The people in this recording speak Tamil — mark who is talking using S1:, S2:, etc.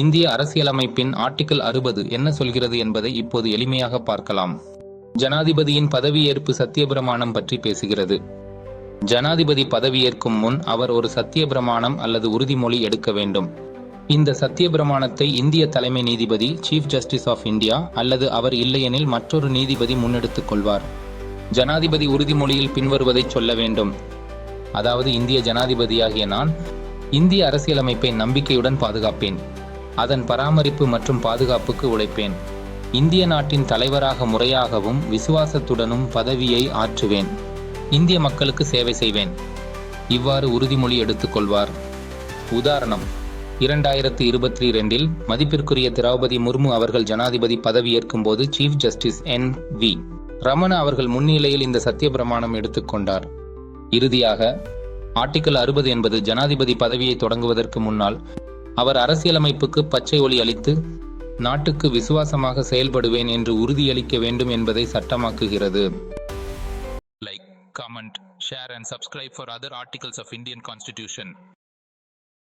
S1: இந்திய அரசியலமைப்பின் ஆர்டிகிள் அறுபது என்ன சொல்கிறது என்பதை இப்போது எளிமையாக பார்க்கலாம். ஜனாதிபதியின் பதவியேற்பு சத்தியபிரமாணம் பற்றி பேசுகிறது. ஜனாதிபதி பதவியேற்கும் முன் அவர் ஒரு சத்தியபிரமாணம் அல்லது உறுதிமொழி எடுக்க வேண்டும். இந்த சத்தியபிரமாணத்தை இந்திய தலைமை நீதிபதி சீஃப் ஜஸ்டிஸ் ஆஃப் இந்தியா அல்லது அவர் இல்லையெனில் மற்றொரு நீதிபதி முன்னெடுத்துக் கொள்வார். ஜனாதிபதி உறுதிமொழியில் பின்வருவதை சொல்ல வேண்டும். அதாவது இந்திய ஜனாதிபதியாகிய நான் இந்திய அரசியலமைப்பை நம்பிக்கையுடன் பாதுகாப்பேன். அதன் பராமரிப்பு மற்றும் பாதுகாப்புக்கு உழைப்பேன். இந்திய நாட்டின் தலைவராக முறையாகவும் விசுவாசத்துடனும் பதவியை ஆற்றுவேன். இந்திய மக்களுக்கு சேவை செய்வேன். இவ்வாறு உறுதிமொழி எடுத்துக்கொள்வார். உதாரணம் இரண்டாயிரத்தி இருபத்தி இரண்டில் மதிப்பிற்குரிய திரௌபதி முர்மு அவர்கள் ஜனாதிபதி பதவியேற்கும் போது chief justice N V Ramana அவர்கள் முன்னிலையில் இந்த சத்தியப்பிரமாணம் எடுத்துக்கொண்டார். இறுதியாக ஆர்டிகிள் அறுபது என்பது ஜனாதிபதி பதவியை தொடங்குவதற்கு முன்னால் அவர் அரசியலமைப்புக்கு பச்சை ஒளி அளித்து நாட்டுக்கு விசுவாசமாக செயல்படுவேன் என்று உறுதியளிக்க வேண்டும் என்பதை சட்டமாக்குகிறது. Like comment share and subscribe for other articles of Indian constitution